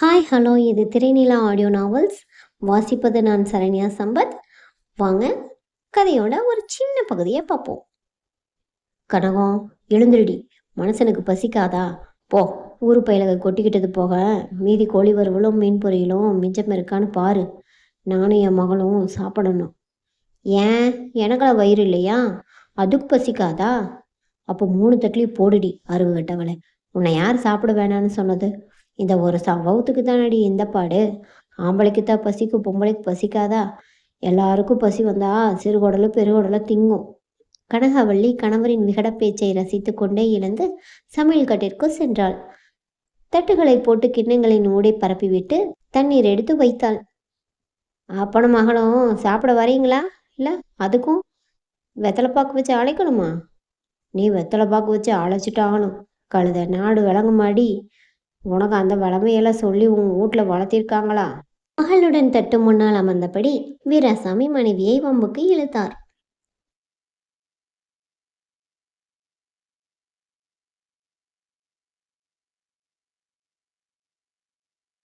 Hi hello இது திரைநிலா audio novels வாசிப்பது நான் சரண்யா சம்பத். வாங்க கதையோட ஒரு சின்ன பகுதியை பார்ப்போம். கனகம் எழுந்துருடி. மனுஷனுக்கு பசிக்காதா? போ ஊர் பயிலக கொட்டிக்கிட்டது போக மீதி கோழி வறுவலும் மீன் பொரியலும் மிச்சம் இருக்கான்னு பாரு. நானும் என் மகளும் சாப்பிடணும். ஏன்? எனக்கெல்லாம் வயிறு இல்லையா? அதுக்கு பசிக்காதா? அப்போ மூணு தட்டிலையும் போடுடி அருவு கட்டவளை. உன்னை யார் சாப்பிட வேணான்னு சொன்னது? இந்த ஒரு சம்பவத்துக்கு தானடி இந்த பாடு. ஆம்பளைக்கு தான் பசிக்கும் பொம்பளைக்கு பசிக்காதா? எல்லாருக்கும் பசி வந்தா சிறுகுடலும் பெருகுடலும் திங்கும். கனகவள்ளி கணவரின் விகட பேச்சை ரசித்து கொண்டே எழுந்து சமையல் கட்டிற்கு சென்றாள். தட்டுகளை போட்டு கிண்ணங்களின் ஊடை பரப்பிவிட்டு தண்ணீர் எடுத்து வைத்தாள். அப்பனும் மகனும் சாப்பிட வரீங்களா? இல்லை அதுக்கும் வெத்தலை பாக்கு வச்சு அழைக்கணுமா? நீ வெத்தலை பாக்கு வச்சு அழைச்சிட்டாலும் கழுத நாடு விளங்குமாடி உனக்கு அந்த வளமையெல்லாம் சொல்லி உன் வீட்டில் வளர்த்திருக்காங்களா? மகளுடன் தட்டு முன்னால் அமர்ந்தபடி வீராசாமி மனைவியை வம்புக்கு இழுத்தார்.